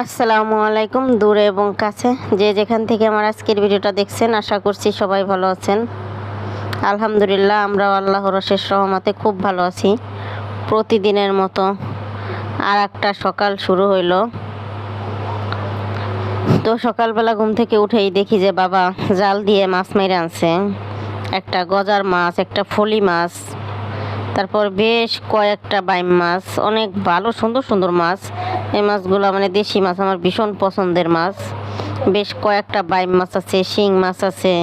আসসালামু আলাইকুম, দূরে এবং কাছে। যে যেখান থেকে আমার আজকের ভিডিওটা দেখছেন, আশা করছি সবাই ভালো আছেন। আলহামদুলিল্লাহ, আমরাও আল্লাহর শেষ রহমতে খুব ভালো আছি। প্রতিদিনের মতো আর একটা সকাল শুরু হইল। তো সকালবেলা ঘুম থেকে উঠেই দেখি যে বাবা জাল দিয়ে মাছ মেরে আনছে। একটা গজার মাছ, একটা ফলি মাছ। তারপর বেশ কয়েকটা বাইম মাছ, অনেক ভালো, সুন্দর সুন্দর মাছ। এই মাছগুলো মানে দেশি মাছ, আমার ভীষণ পছন্দের মাছ। বেশ কয়েকটা বাইম মাছ আছে, শিং মাছ আছে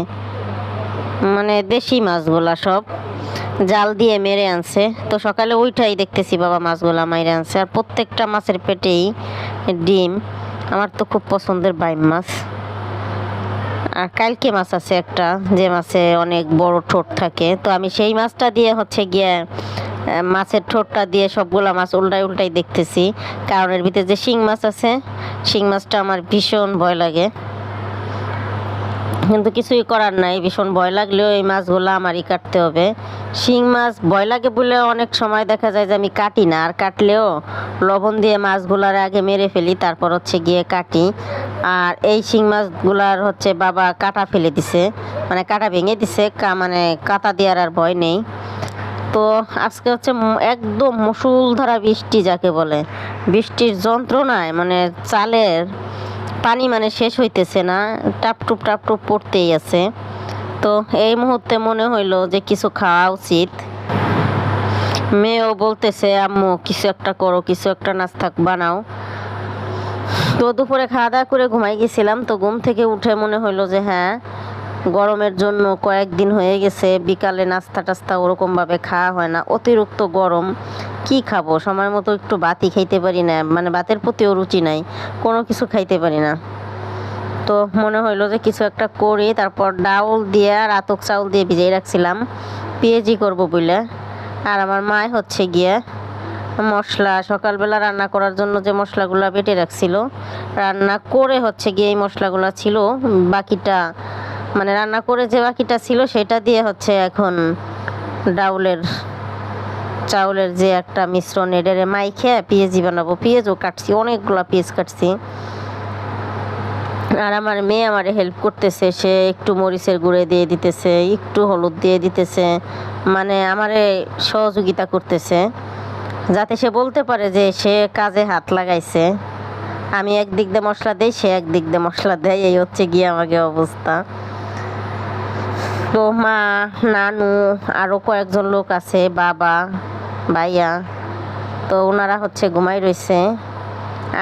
মানে দেশি মাছগুলা সব। জাল দিয়ে মেরে আনছে। তো সকালে ওইটাই দেখতেছি বাবা মাছগুলা মেরে আনছে। আর প্রত্যেকটা মাছের পেটেই ডিম। আমার তো খুব পছন্দের বাইম মাছ। আর কালকে মাছ আছে একটা, যে মাছে অনেক বড় ঠোঁট থাকে। তো আমি সেই মাছটা দিয়ে হচ্ছে গিয়ে মাছের ঠোঁটটা দিয়ে সবগুলো মাছ উল্টাই উল্টাই দেখতেছি। কারণ এর ভিতরে যে শিং মাছ আছে, শিং মাছটা আমার ভীষণ ভয় লাগে। কিন্তু কিছুই করার নাই, ভীষণ ভয় লাগলেও এই মাছগুলো আমারই কাটতে হবে। শিং মাছ ভয় লাগে বলে অনেক সময় দেখা যায় যে আমি কাটি না, আর কাটলেও লবণ দিয়ে মাছগুলার আগে মেরে ফেলি, তারপর হচ্ছে গিয়ে কাটি। আর এই শিং মাছগুলার হচ্ছে বাবা কাটা ফেলে দিছে মানে কাটা ভেঙে দিছে মানে কাটা দেওয়ার আর ভয় নেই। তো আজকে হচ্ছে একদম মুসুলধারা বৃষ্টি যাকে বলে। বৃষ্টির যন্ত্রণায় মানে চালের পানি মানে শেষ হইতেছে না টাপটুপ টাপটুপ পড়তেই আছে। তো এই মুহূর্তে মনে হইল যে কিছু খাওয়া উচিত। মেয়েও বলতেছে, আম্মু, কিছু একটা করো, কিছু একটা নাস্তা বানাও। তো দুপুরে খাওয়া দাওয়া করে ঘুমাই গেছিলাম, তো ঘুম থেকে উঠে মনে হইল যে হ্যাঁ গরমের জন্য কয়েকদিন হয়ে গেছে, বিকালে নাস্তা টাস্তা ওরকমভাবে খাওয়া হয় না। অতিরিক্ত গরম, কি খাব? সময় মতো একটু বাতি খাইতে পারি না মানে ভাতের প্রতিও রুচি নাই, কোনো কিছু খাইতে পারি না। তো মনে হইল যে কিছু একটা করি, তারপর ডাউল দিয়ে আর আতক চাউল দিয়ে ভিজিয়ে রাখছিলাম, পেঁয়াজি করব বলে আর আমার মায় হচ্ছে গিয়ে মশলা, সকালবেলা রান্না করার জন্য যে মশলাগুলো বেটে রাখছিল, রান্না করে হচ্ছে গিয়ে এই মশলাগুলো ছিল, বাকিটা মানে রান্না করে যে বাকিটা ছিল সেটা দিয়ে হচ্ছে এখন ডাউলের, চাউলের যে একটা মিশ্রণ এডেরে মাইখে পেঁয়াজি বানাবো। পেঁয়াজও কাটছি, অনেকগুলো পেঁয়াজ কাটছি। আর আমার মেয়ে আমারে হেল্প করতেছে, সে একটু মরিচের গুঁড়ে দিয়ে দিতেছে, একটু হলুদ দিয়ে দিতেছে। মানে আমারে সহযোগিতা করতেছে, যাতে সে বলতে পারে যে সে কাজে হাত লাগাইছে। আমি একদিক দিয়ে মশলা দেই, সে একদিক দিয়ে মশলা দেয়, এই হচ্ছে গিয়ে আমাকে অবস্থা। তো মা, নানু আরও কয়েকজন লোক আছে, বাবা, ভাইয়া। তো ওনারা হচ্ছে ঘুমাই রয়েছে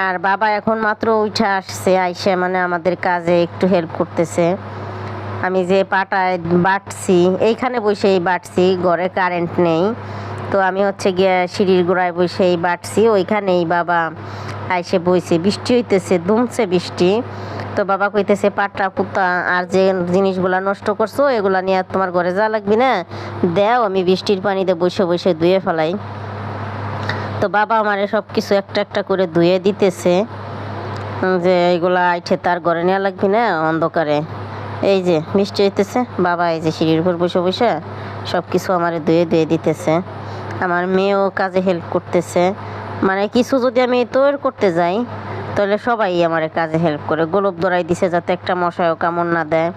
আর বাবা এখন মাত্র উঠে আসছে, আইসে মানে আমাদের কাজে একটু হেল্প করতেছে। আমি যে পাটায় বাটছি, এইখানে বসেই বাটছি, ঘরে কারেন্ট নেই। তো আমি হচ্ছে গিয়ে সিঁড়ির গোড়ায় বসেই বাটছি, ওইখানেই বাবা আইসে বইছে। বৃষ্টি হইতেছে দুমছে বৃষ্টি। তো বাবা কইতেছে পাটা পুতা আর যে জিনিসগুলা নষ্ট করছ, এগুলা নিয়ে আর তোমার ঘরে যা লাগবি না, দেও, আমি বৃষ্টির পানিতে বসে বসে ধুয়ে ফেলাই। তো বাবা আমারে সব কিছু একটা একটা করে ধুয়ে দিতেছে যে এগুলা আইঠে তার ঘরে নেওয়া লাগবে না, অন্ধকারে। এই যে বৃষ্টি হইতেছে, বাবা এই যে সিঁড়ির উপর বসে বসে সব কিছু আমারে ধুয়ে ধুয়ে দিতেছে। আমার মেয়েও কাজে হেল্প করতেছে। মানে কিছু যদি আমি তৈরি করতে যাই তাহলে সবাই আমার কাজে হেল্প করে। গোলপ দরাই দিছে যাতে একটা মশায়ও কামড় না দেয়।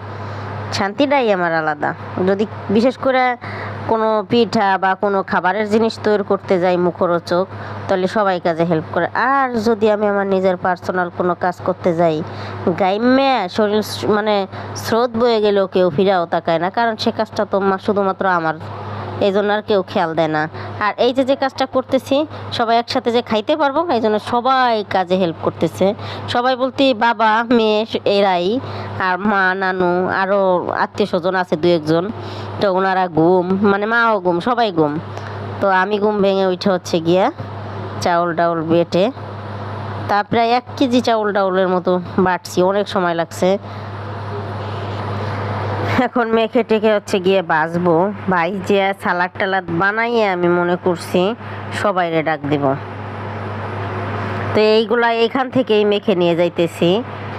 শান্তিটাই আমার আলাদা। যদি বিশেষ করে কোনো পিঠা বা কোনো খাবারের জিনিস তৈরি করতে যাই মুখরোচক, তাহলে সবাই কাজে হেল্প করে। আর যদি আমি আমার নিজের পার্সোনাল কোনো কাজ করতে যাই, গাইমে শরীর মানে স্রোত বয়ে গেলেও কেউ ফিরাও তাকায় না। কারণ সে কাজটা তো শুধুমাত্র আমার এই জন্য আর কেউ খেয়াল দেয় না। আর এই যে যে কাজটা করতেছি, সবাই একসাথে যে খাইতে পারব, এই জন্য সবাই কাজে হেল্প করতেছে। সবাই বলতে, বাবা, মেয়ে, এরাই, আর মা, নানু আরও আত্মীয় স্বজন আছে দু একজন। তো ওনারা ঘুম মানে মাও ঘুম, সবাই ঘুম। তো আমি ঘুম ভেঙে উঠে হচ্ছে গিয়া চাউল ডাউল বেটে, তা প্রায় এক কেজি চাউল ডাউলের মতো বাটছি, অনেক সময় লাগছে। এখন মেখে টেখে হচ্ছে গিয়ে বাজবো ভাই, যে সালাদ টালাদ বানাইয়ে আমি মনে করছি সবাইরে ডাক দিব। তো এইগুলা এইখান থেকেই মেখে নিয়ে যাইতেছি।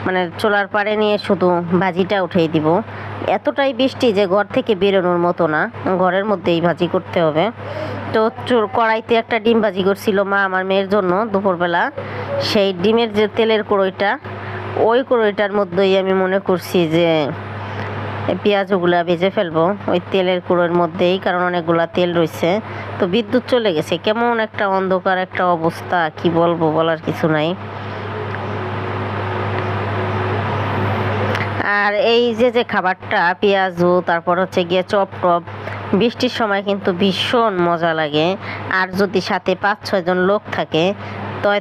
মানে চোলার পাড়ে নিয়ে শুধু ভাজিটা উঠিয়ে দিব। এতটাই বৃষ্টি যে ঘর থেকে বেরোনোর মতো না। ঘরের মধ্যেই ভাজি করতে হবে। তো কড়াইতে একটা ডিম ভাজি করছিল মা আমার মেয়ের জন্য দুপুরবেলা। সেই ডিমের যে তেলের কড়ইটা, ওই কড়ইটার মধ্যেই আমি মনে করছি যে পেঁয়াজগুলা ভেজে ফেলব। ওই তেলের কুড়োর মধ্যেই, কারণ অনেকগুলা তেল রয়েছে। তো বিদ্যুৎ চলে গেছে। কেমন একটা অন্ধকার, একটা অবস্থা, কি বলব বলার কিছু নাই। আর এই যে যে খাবারটা, পেঁয়াজু, তারপর হচ্ছে গিয়ে চপ টপ, বৃষ্টির সময় কিন্তু ভীষণ মজা লাগে। আর যদি সাথে পাঁচ ছয়জন লোক থাকে,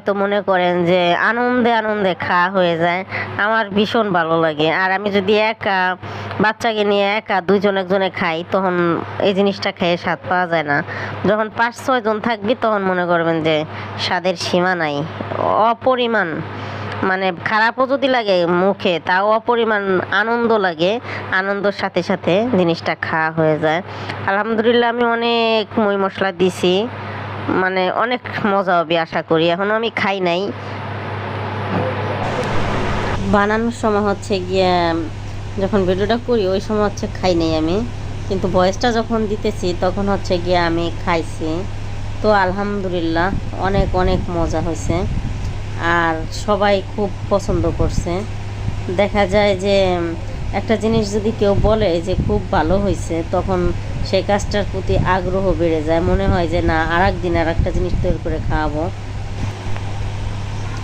তো মনে করেন যে আনন্দে আনন্দে খাওয়া হয়ে যায়। আমার ভীষণ ভালো লাগে। আর আমি যদি একা বাচ্চাকে নিয়ে একা দুইজন একজনে খাই, তখন এই জিনিসটা খেয়ে স্বাদ পাওয়া যায় না। যখন পাঁচ ছয়জন থাকবি, তখন মনে করবেন যে স্বাদের সীমা নাই। অপরিমাণ মানে খারাপও যদি লাগে মুখে, তাও অপরিমাণ আনন্দ লাগে, আনন্দর সাথে সাথে জিনিসটা খাওয়া হয়ে যায়। আলহামদুলিল্লাহ, আমি অনেক মই মশলা দিছি মানে অনেক মজা হবে আশা করি। এখনও আমি খাই নাই। বানানোর সময় হচ্ছে গিয়ে যখন ভিডিওটা করি, ওই সময় হচ্ছে খাই নাই আমি। কিন্তু ভয়েসটা যখন দিতেছি, তখন হচ্ছে গিয়ে আমি খাইছি। তো আলহামদুলিল্লাহ, অনেক অনেক মজা হয়েছে। আর সবাই খুব পছন্দ করছে। দেখা যায় যে, একটা জিনিস যদি কেউ বলে যে খুব ভালো হয়েছে, তখন সেই কাজটার প্রতি আগ্রহ বেড়ে যায়। মনে হয় যে, না আর একদিন আর একটা জিনিস তৈরি করে খাওয়াবো।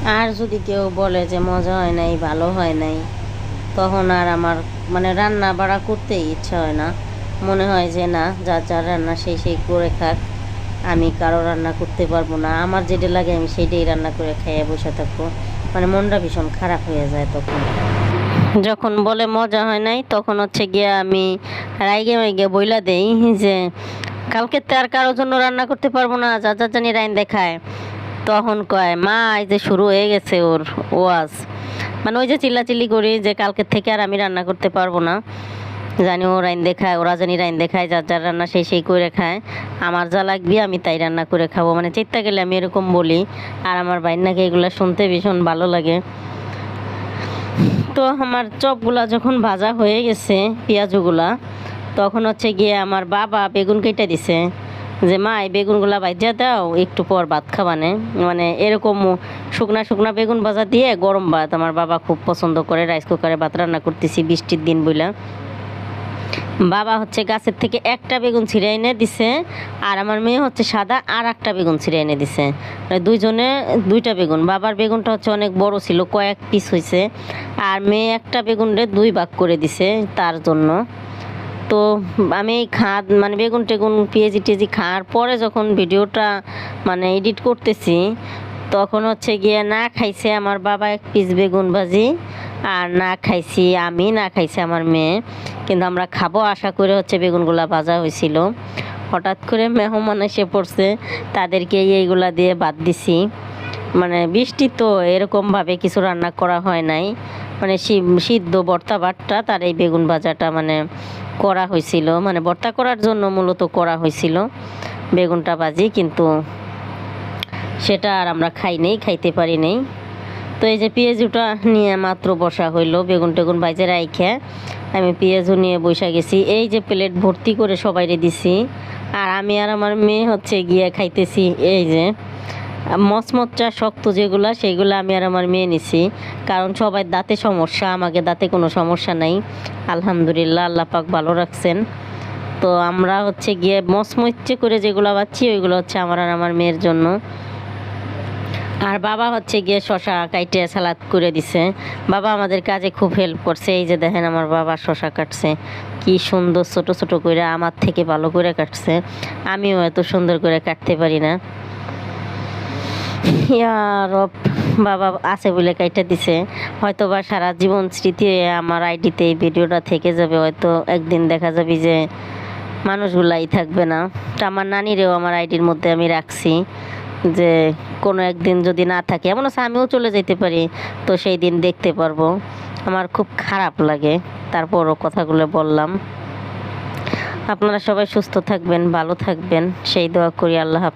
আর যদি কেউ বলে যে, মজা হয় নাই, ভালো হয় নাই তখন আর আমার মানে রান্না বাড়া করতেই ইচ্ছা হয় না। মনে হয় যে না, যা যা রান্না সেই সেই করে খাক, আমি কারও রান্না করতে পারব না। আমার যেটা লাগে আমি সেইটাই রান্না করে খেয়ে বসে থাকব। মানে মনটা ভীষণ খারাপ হয়ে যায় তখন। যখন বলে মজা হয় নাই, তখন হচ্ছে গিয়ে আমি রাইগে মাইগে বইলা দেই যে, কালকে তো আর কারোর জন্য রান্না করতে পারব না, যা যা জানি রাইন দেখায়। তখন কয়, মা, এই যে শুরু হয়ে গেছে ওর ওয়াজ। মানে ওই যে চিল্লাচিল্লি করি যে কালকে থেকে আর আমি রান্না করতে পারব না। জানি ও রাইন দেখায়, ওরা জানি রাইন দেখায়, যার যার রান্না সেই সেই করে খায়। আমার যা লাগবে আমি তাই রান্না করে খাব। মানে চেষ্টা গেলে আমি এরকম বলি, আর আমার বাইর নাকি এগুলো শুনতে ভীষণ ভালো লাগে। তো আমার চপগুলা যখন ভাজা হয়ে গেছে, পেঁয়াজগুলা, তখন হচ্ছে গিয়ে আমার বাবা বেগুন কেটে দিছে। যে, মা, এই বেগুনগুলা ভাজা দাও, একটু পর ভাত খাবানে মানে এরকম শুকনা শুকনা বেগুন ভাজা দিয়ে গরম ভাত আমার বাবা খুব পছন্দ করে। রাইস কুকারে ভাত রান্না করতেছি বৃষ্টির দিন বইলা। বাবা হচ্ছে গাছের থেকে একটা বেগুন ছিঁড়ে এনে দিছে আর আমার মেয়ে হচ্ছে সাদা আর একটা বেগুন ছিঁড়ে এনে দিছে। মানে দুইজনে দুইটা বেগুন। বাবার বেগুনটা হচ্ছে অনেক বড় ছিল, কয়েক পিস হয়েছে আর মেয়ে একটা বেগুনরে দুই ভাগ করে দিছে তার জন্য। তো আমি এই মানে বেগুন টেগুন, পেঁয়াজি টেজি খাওয়ার পরে যখন ভিডিওটা মানে এডিট করতেছি, তখন হচ্ছে গিয়ে না খাইছে আমার বাবা এক পিস বেগুন ভাজি, আর না খাইছি আমি, না খাইছি আমার মেয়ে। কিন্তু আমরা খাব আশা করে হচ্ছে বেগুনগুলা ভাজা হয়েছিল। হঠাৎ করে মেহমান এসে পড়ছে, তাদেরকে এইগুলা দিয়ে বাদ দিছি। মানে বৃষ্টি তো এরকমভাবে কিছু রান্না করা হয় নাই। মানে সিদ্ধ ভর্তা বাটটা তার এই বেগুন ভাজাটা মানে করা হয়েছিল। মানে ভর্তা করার জন্য মূলত করা হয়েছিল বেগুনটা ভাজি, কিন্তু সেটা আর আমরা খাই নেই, খাইতে পারি নেই। তো এই যে পেঁয়াজুটা নিয়ে মাত্র বসা হইল, বেগুন টেগুন বাইজে রাইখে আমি পেঁয়াজু নিয়ে বসা গেছি। এই যে প্লেট ভর্তি করে সবাইরে দিছি, আর আমি আর আমার মেয়ে হচ্ছে গিয়ে খাইতেছি, এই যে মচমচা শক্ত যেগুলা সেইগুলো আমি আর আমার মেয়ে নিছি। কারণ সবাই দাঁতে সমস্যা, আমাকে দাঁতে কোনো সমস্যা নাই। আলহামদুলিল্লাহ, আল্লাহ পাক ভালো রাখছেন। তো আমরা হচ্ছে গিয়ে মচমচে করে যেগুলো পাচ্ছি ওইগুলো হচ্ছে আমার আর আমার মেয়ের জন্য। আর বাবা হচ্ছে গিয়ে শশা কাইটে সালাদ করে দিছে। বাবা আমাদের কাজে খুব হেল্প করছে। এই যে দেখেন আমার বাবা শশা কাটছে। কি সুন্দর ছোট ছোট করে আমার থেকে ভালো করে কাটছে। আমিও এত সুন্দর করে কাটতে পারি না। রব, বাবা আছে বলে কাইটা দিছে। হয়তো বা সারা জীবন স্মৃতি আমার আইডিতে এই ভিডিওটা থেকে যাবে, হয়তো একদিন দেখা যাবে যে মানুষগুলাই থাকবে না। তো আমার নানিরেও আমার আইডির মধ্যে আমি রাখছি যে কোনো একদিন যদি না থাকে, এমন আছে আমিও চলে যেতে পারি, তো সেই দিন দেখতে পারব। আমার খুব খারাপ লাগে, তারপরও কথাগুলো বললাম। আপনারা সবাই সুস্থ থাকবেন, ভালো থাকবেন, সেই দোয়া করি, আল্লাহ হাফেজ।